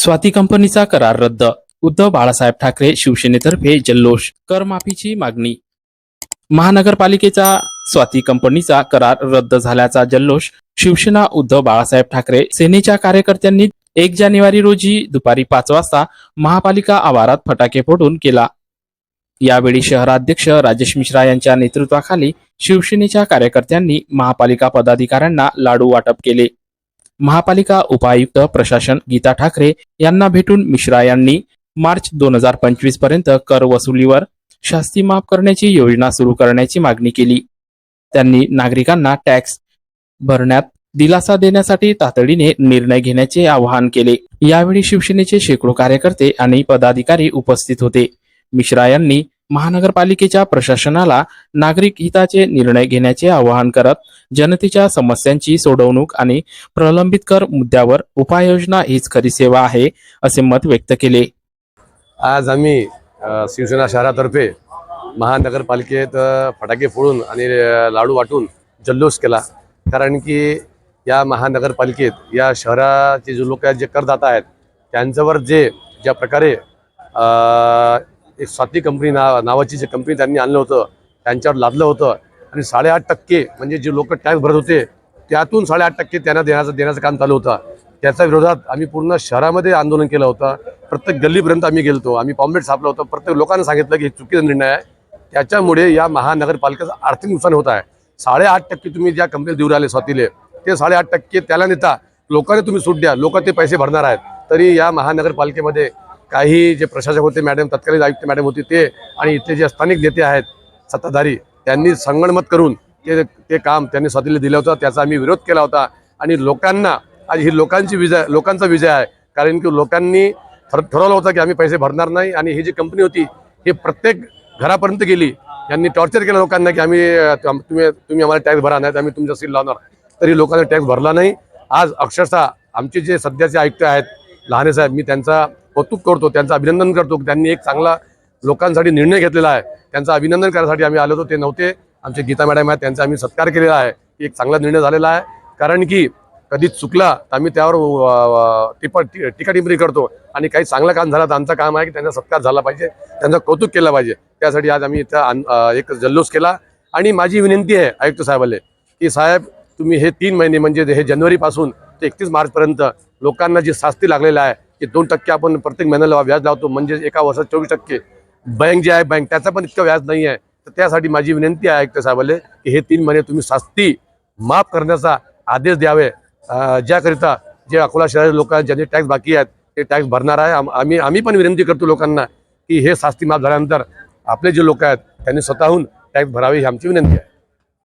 स्वाती कंपनीचा करार रद्द. उद्धव बाळासाहेब ठाकरे शिवसेनेतर्फे जल्लोष. करमाफीची मागणी. महानगरपालिकेचा स्वाती कंपनीचा करार रद्द झाल्याचा जल्लोष. शिवसेना उद्धव बाळासाहेब ठाकरे सेनेच्या कार्यकर्त्यांनी एक जानेवारी रोजी दुपारी पाच वाजता महापालिका आवारात फटाके फोडून केला. यावेळी शहराध्यक्ष राजेश मिश्रा यांच्या नेतृत्वाखाली शिवसेनेच्या कार्यकर्त्यांनी महापालिका पदाधिकाऱ्यांना लाडू वाटप केले. महापालिका उपायुक्त प्रशासन गीता ठाकरे यांना भेटून मिश्रा यांनी मार्च दोन हजार पंचवीसपर्यंत कर वसुलीवर शास्ती माफ करण्याची योजना सुरू करण्याची मागणी केली. त्यांनी नागरिकांना टॅक्स भरण्यात दिलासा देण्यासाठी तातडीने निर्णय घेण्याचे आवाहन केले. यावेळी शिवसेनेचे शेकडो कार्यकर्ते आणि पदाधिकारी उपस्थित होते. मिश्रा यांनी महानगरपालिकेच्या प्रशासनाला नागरिक हिताचे निर्णय घेण्याचे आवाहन करत जनतेच्या समस्यांची सोडवणूक आणि प्रलंबित कर मुद्द्यावर उपाययोजना हीच खरी सेवा आहे असे मत व्यक्त केले. आज आम्ही शिवसेना शहरातर्फे महानगरपालिकेत फटाके फोडून आणि लाडू वाटून जल्लोष केला. कारण की या महानगरपालिकेत या शहराचे जे लोक आहेत जे करदाता आहेत त्यांच्यावर जे ज्या प्रकारे एक स्वाती कंपनी ना नावाची जी कंपनी त्यांनी आणलं होतं त्यांच्यावर लादलं होतं. आणि साडेआठ टक्के म्हणजे जे लोक टॅक्स भरत होते त्यातून साडेआठ टक्के त्यांना देण्याचं देण्याचं काम चालू होतं. त्याच्या विरोधात आम्ही पूर्ण शहरामध्ये आंदोलन केलं होतं. प्रत्येक गल्लीपर्यंत आम्ही गेलतो आम्ही पॉम्पलेट छापलं होतं. प्रत्येक लोकांना सांगितलं की हे चुकीचा निर्णय आहे. त्याच्यामुळे या महानगरपालिकेचं आर्थिक नुकसान होत आहे. साडेआठ टक्के तुम्ही ज्या कंपनीला देऊ राहिले स्वातीले ते साडेआठ टक्के त्याला नेता. लोकांनी तुम्ही सूट द्या. लोक ते पैसे भरणार आहेत. तरी या महानगरपालिकेमध्ये काही जे प्रशासक होते मॅडम तत्कालीन आयुक्त मॅडम होती ते आणि इथले जे स्थानिक नेते आहेत सत्ताधारी त्यांनी संगणमत करून ते ते काम त्यांनी स्वतःला दिलं होतं त्याचा आम्ही विरोध केला होता. आणि लोकांना आज ही लोकांची विजय लोकांचा विजय आहे. कारण की लोकांनी ठर ठरवलं होतं की आम्ही पैसे भरणार नाही आणि ही जी कंपनी होती ही प्रत्येक घरापर्यंत गेली. यांनी टॉर्चर केलं लोकांना की आम्ही तुम्ही तुम्ही आम्हाला टॅक्स भरा नाही तर आम्ही तुमचा सील लावणार. तरी लोकांना टॅक्स भरला नाही. आज अक्षरशः आमचे जे सध्याचे आयुक्त आहेत लहाने साहेब मी त्यांचा कौतुक करतो त्यांचं अभिनंदन करतो. त्यांनी एक चांगला लोकांसाठी निर्णय घेतलेला आहे. त्यांचं अभिनंदन करण्यासाठी आम्ही आलो होतो ते नव्हते. आमचे गीता मॅडम आहेत त्यांचा आम्ही सत्कार केलेला आहे. की एक चांगला निर्णय झालेला आहे. कारण की कधी चुकला तर आम्ही त्यावर टिपा टीका करतो. आणि काही चांगलं काम झालं तर आमचं काम आहे की त्यांचा सत्कार झाला पाहिजे. त्यांचं कौतुक केलं पाहिजे. त्यासाठी आज आम्ही इथं एक जल्लोष केला. आणि माझी विनंती आहे आयुक्त साहेबाले की साहेब तुम्ही हे तीन महिने म्हणजे हे जानेवारीपासून ते एकतीस मार्चपर्यंत लोकांना जी शास्ती लागलेलं आहे की दोन टक्के आपण प्रत्येक महिन्याला व्याज लावतो म्हणजे एका वर्षात चोवीस टक्के. बँक जे आहे बँक त्याचा पण इतकं व्याज नाही आहे. तर त्यासाठी माझी विनंती आहे आयुक्त साहेबाले की हे तीन महिने तुम्ही सास्ती माफ करण्याचा आदेश द्यावे. ज्याकरिता जे अकोला शहरातील लोक आहेत ज्यांचे टॅक्स बाकी आहेत ते टॅक्स भरणार आहे. आम्ही आम्ही पण विनंती करतो लोकांना की हे सास्ती माफ झाल्यानंतर आपले जे लोक आहेत त्यांनी स्वतःहून टॅक्स भरावे ही आमची विनंती आहे.